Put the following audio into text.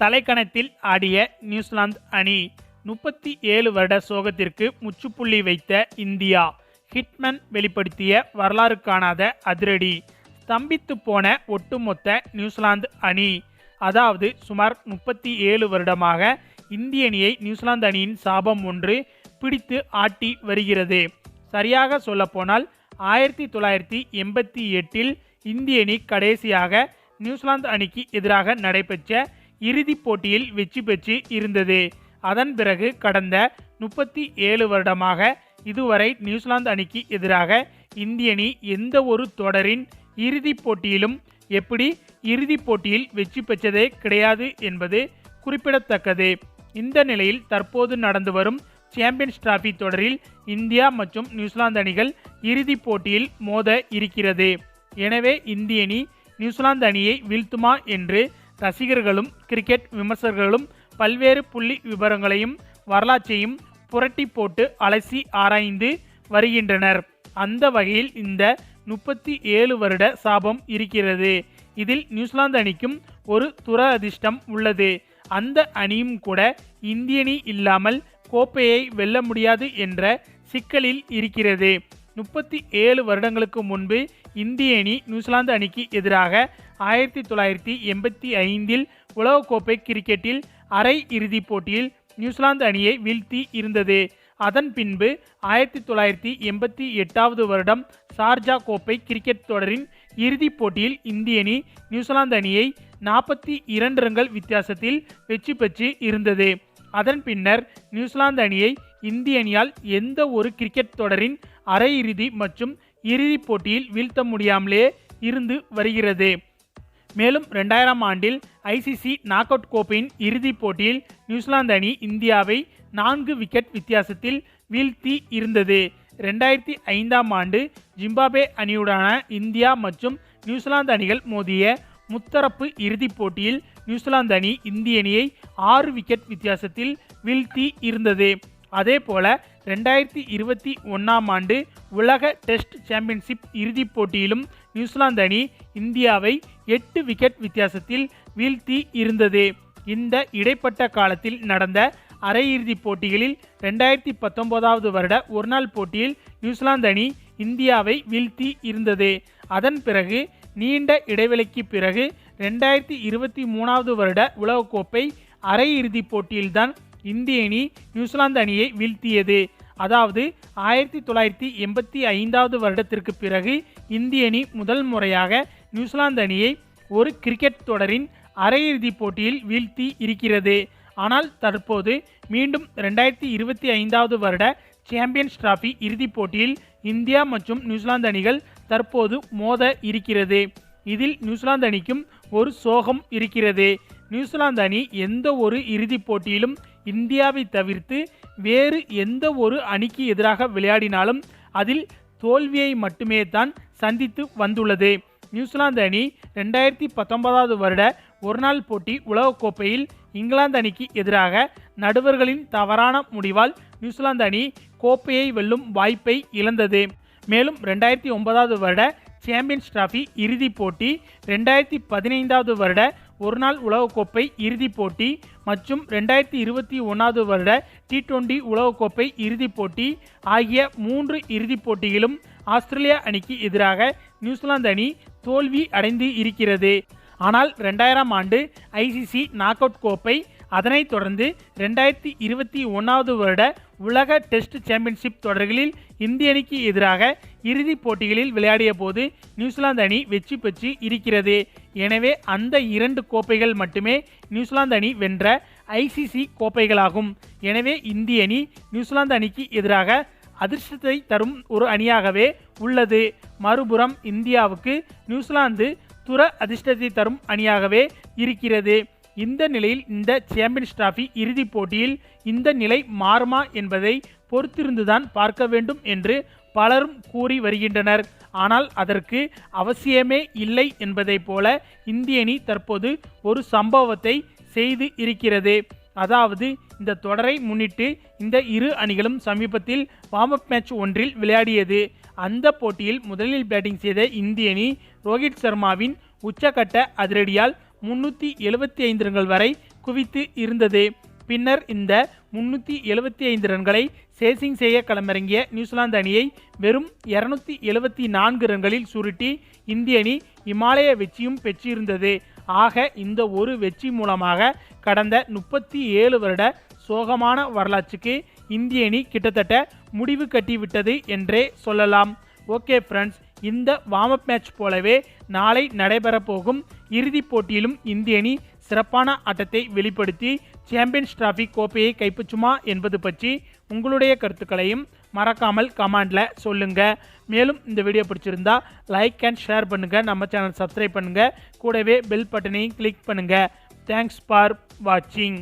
தலைக்கணத்தில் ஆடிய நியூசிலாந்து அணி முப்பத்தி ஏழு வருட சோகத்திற்கு முற்றுப்புள்ளி வைத்த இந்தியா ஹிட்மன் வெளிப்படுத்திய வரலாறு காணாத அதிரடி. ஸ்தம்பித்து போன ஒட்டுமொத்த நியூசிலாந்து அணி அதாவது சுமார் முப்பத்தி ஏழு வருடமாக இந்திய அணியை நியூசிலாந்து அணியின் சாபம் ஒன்று பிடித்து ஆட்டி வருகிறது. சரியாக சொல்லப்போனால் ஆயிரத்தி தொள்ளாயிரத்தி எண்பத்தி எட்டில் இந்திய அணி கடைசியாக நியூசிலாந்து அணிக்கு எதிராக நடைபெற்ற இறுதிப் போட்டியில் வெற்றி பெற்று இருந்தது. அதன் பிறகு கடந்த முப்பத்தி ஏழு வருடமாக இதுவரை நியூசிலாந்து அணிக்கு எதிராக இந்திய அணி எந்த ஒரு தொடரின் இறுதிப் போட்டியிலும் எப்படி இறுதிப் போட்டியில் வெற்றி பெற்றதே கிடையாது என்பது குறிப்பிடத்தக்கது. இந்த நிலையில் தற்போது நடந்து வரும் சாம்பியன்ஸ் டிராஃபி தொடரில் இந்தியா மற்றும் நியூசிலாந்து அணிகள் இறுதிப் போட்டியில் மோத இருக்கிறது. எனவே இந்திய அணி நியூசிலாந்து அணியை வீழ்த்துமா என்று ரசிகர்களும் கிரிக்கெட் விமர்சகர்களும் பல்வேறு புள்ளி விவரங்களையும் வரலாற்றையும் புரட்டி போட்டு அலசி ஆராய்ந்து வருகின்றனர். அந்த வகையில் இந்த முப்பத்தி ஏழு வருட சாபம் இருக்கிறது. இதில் நியூசிலாந்து அணிக்கும் ஒரு துர அதிர்ஷ்டம் உள்ளது. அந்த அணியும் கூட இந்தியணி இல்லாமல் கோப்பையை வெல்ல முடியாது என்ற சிக்கலில் இருக்கிறது. முப்பத்தி ஏழு வருடங்களுக்கு முன்பு இந்திய அணி நியூசிலாந்து அணிக்கு எதிராக ஆயிரத்தி தொள்ளாயிரத்தி எண்பத்தி ஐந்தில் உலகக்கோப்பை கிரிக்கெட்டில் அரை இறுதிப் போட்டியில் நியூசிலாந்து அணியை வீழ்த்தி இருந்தது. அதன் பின்பு ஆயிரத்தி தொள்ளாயிரத்தி எண்பத்தி எட்டாவது வருடம் சார்ஜா கோப்பை கிரிக்கெட் தொடரின் இறுதிப் போட்டியில் இந்திய அணி நியூசிலாந்து அணியை நாற்பத்தி இரண்டு ரன்கள் வித்தியாசத்தில் வெற்றி பெற்று இருந்தது. அதன் பின்னர் நியூசிலாந்து அணியை இந்திய அணியால் எந்த ஒரு கிரிக்கெட் தொடரின் அரையிறுதி மற்றும் இறுதிப் போட்டியில் வீழ்த்த முடியாமலே இருந்து வருகிறது. மேலும் ரெண்டாயிரம் ஆண்டில் ஐசிசி நாக் அவுட் கோப்பையின் இறுதிப் போட்டியில் நியூசிலாந்து அணி இந்தியாவை நான்கு விக்கெட் வித்தியாசத்தில் வீழ்த்தி இருந்தது. ரெண்டாயிரத்தி ஐந்தாம் ஆண்டு ஜிம்பாபே அணியுடான இந்தியா மற்றும் நியூசிலாந்து அணிகள் மோதிய முத்தரப்பு இறுதிப் போட்டியில் நியூசிலாந்து அணி இந்திய அணியை ஆறு விக்கெட் வித்தியாசத்தில் வீழ்த்தி இருந்தது. அதே போல ரெண்டாயிரத்தி இருபத்தி ஒன்றாம் ஆண்டு உலக டெஸ்ட் சாம்பியன்ஷிப் இறுதிப் போட்டியிலும் நியூசிலாந்து அணி இந்தியாவை எட்டு விக்கெட் வித்தியாசத்தில் வீழ்த்தி இருந்தது. இந்த இடைப்பட்ட காலத்தில் நடந்த அரையிறுதிப் போட்டிகளில் ரெண்டாயிரத்தி பத்தொன்பதாவது வருட ஒருநாள் போட்டியில் நியூசிலாந்து அணி இந்தியாவை வீழ்த்தி இருந்தது. அதன் பிறகு நீண்ட இடைவெளிக்கு பிறகு ரெண்டாயிரத்தி இருபத்தி மூணாவது வருட உலகக்கோப்பை அரையிறுதிப் போட்டியில்தான் இந்திய அணி நியூசிலாந்து அணியை வீழ்த்தியது. அதாவது ஆயிரத்தி தொள்ளாயிரத்தி எண்பத்தி ஐந்தாவது வருடத்திற்கு பிறகு இந்திய அணி முதல் முறையாக நியூசிலாந்து அணியை ஒரு கிரிக்கெட் தொடரின் அரையிறுதிப் போட்டியில் வீழ்த்தி இருக்கிறது. ஆனால் தற்போது மீண்டும் ரெண்டாயிரத்தி இருபத்தி ஐந்தாவது வருட சாம்பியன்ஸ் டிராஃபி இறுதிப் போட்டியில் இந்தியா மற்றும் நியூசிலாந்து அணிகள் தற்போது மோத இருக்கிறது. இதில் நியூசிலாந்து அணிக்கும் ஒரு சோகம் இருக்கிறது. நியூசிலாந்து அணி எந்த ஒரு இறுதிப் போட்டியிலும் இந்தியாவை தவிர்த்து வேறு எந்த ஒரு அணிக்கு எதிராக விளையாடினாலும் அதில் தோல்வியை மட்டுமே தான் சந்தித்து வந்துள்ளது. நியூசிலாந்து அணி ரெண்டாயிரத்தி பத்தொன்பதாவது வருட ஒருநாள் போட்டி உலகக்கோப்பையில் இங்கிலாந்து அணிக்கு எதிராக நடுவர்களின் தவறான முடிவால் நியூசிலாந்து அணி கோப்பையை வெல்லும் வாய்ப்பை இழந்தது. மேலும் ரெண்டாயிரத்தி ஒன்பதாவது வருட சாம்பியன்ஸ் டிராஃபி இறுதிப் போட்டி ரெண்டாயிரத்தி பதினைந்தாவது வருட ஒருநாள் உலகக்கோப்பை இறுதிப் போட்டி மற்றும் ரெண்டாயிரத்தி இருபத்தி ஒன்றாவது வருட டி டுவெண்டி உலகக்கோப்பை இறுதிப் போட்டி ஆகிய மூன்று இறுதிப் போட்டியிலும் ஆஸ்திரேலியா அணிக்கு எதிராக நியூசிலாந்து அணி தோல்வி அடைந்து இருக்கிறது. ஆனால் ரெண்டாயிரம் ஆண்டு ஐசிசி நாக் அவுட் கோப்பை அதனைத் தொடர்ந்து ரெண்டாயிரத்தி இருபத்தி ஒன்றாவது வருட உலக டெஸ்ட் சாம்பியன்ஷிப் தொடர்களில் இந்திய அணிக்கு எதிராக இறுதிப் போட்டிகளில் விளையாடிய போது நியூசிலாந்து அணி வெற்றி பெற்று இருக்கிறது. எனவே அந்த இரண்டு கோப்பைகள் மட்டுமே நியூசிலாந்து அணி வென்ற ஐசிசி கோப்பைகளாகும். எனவே இந்திய அணி நியூசிலாந்து அணிக்கு எதிராக அதிர்ஷ்டத்தை தரும் ஒரு அணியாகவே உள்ளது. மறுபுறம் இந்தியாவுக்கு நியூசிலாந்து துர அதிர்ஷ்டத்தை தரும் அணியாகவே இருக்கிறது. இந்த நிலையில் இந்த சாம்பியன்ஸ் டிராஃபி இறுதிப் போட்டியில் இந்த நிலை மாறுமா என்பதை பொறுத்திருந்துதான் பார்க்க வேண்டும் என்று பலரும் கூறி வருகின்றனர். ஆனால் அதற்கு அவசியமே இல்லை என்பதைப் போல இந்திய அணி தற்போது ஒரு சம்பவத்தை செய்து இருக்கிறது. அதாவது இந்த தொடரை முன்னிட்டு இந்த இரு அணிகளும் சமீபத்தில் வார்ம் அப் மேட்ச் ஒன்றில் விளையாடியது. அந்த போட்டியில் முதலில் பேட்டிங் செய்த இந்திய அணி ரோஹித் சர்மாவின் உச்சக்கட்ட அதிரடியால் முன்னூற்றி எழுபத்தி ஐந்து ரன்கள் வரை குவித்து இருந்தது. பின்னர் இந்த முன்னூற்றி எழுபத்தி ஐந்து ரன்களை சேசிங் செய்ய களமிறங்கிய நியூசிலாந்து அணியை வெறும் இருநூத்தி எழுபத்தி நான்கு ரன்களில் சுருட்டி இந்திய அணி இமாலய வெற்றியும் பெற்றிருந்தது. ஆக இந்த ஒரு வெற்றி மூலமாக கடந்த முப்பத்தி ஏழு வருட சோகமான வரலாற்றுக்கு இந்திய அணி கிட்டத்தட்ட முடிவு கட்டிவிட்டது என்றே சொல்லலாம். ஓகே ஃப்ரெண்ட்ஸ் இந்த வார்ம் அப் மேட்ச் போலவே நாளை நடைபெறப்போகும் இறுதிப் போட்டியிலும் இந்திய அணி சிறப்பான ஆட்டத்தை வெளிப்படுத்தி சாம்பியன்ஸ் டிராஃபி கோப்பையை கைப்பற்றுமா என்பது பற்றி உங்களுடைய கருத்துக்களையும் மறக்காமல் கமெண்டில் சொல்லுங்கள் மேலும் இந்த வீடியோ பிடிச்சிருந்தா லைக் அண்ட் ஷேர் பண்ணுங்கள் நம்ம சேனல் சப்ஸ்கிரைப் பண்ணுங்கள் கூடவே பெல் பட்டனையும் கிளிக் பண்ணுங்கள் தேங்க்ஸ் ஃபார் வாட்சிங்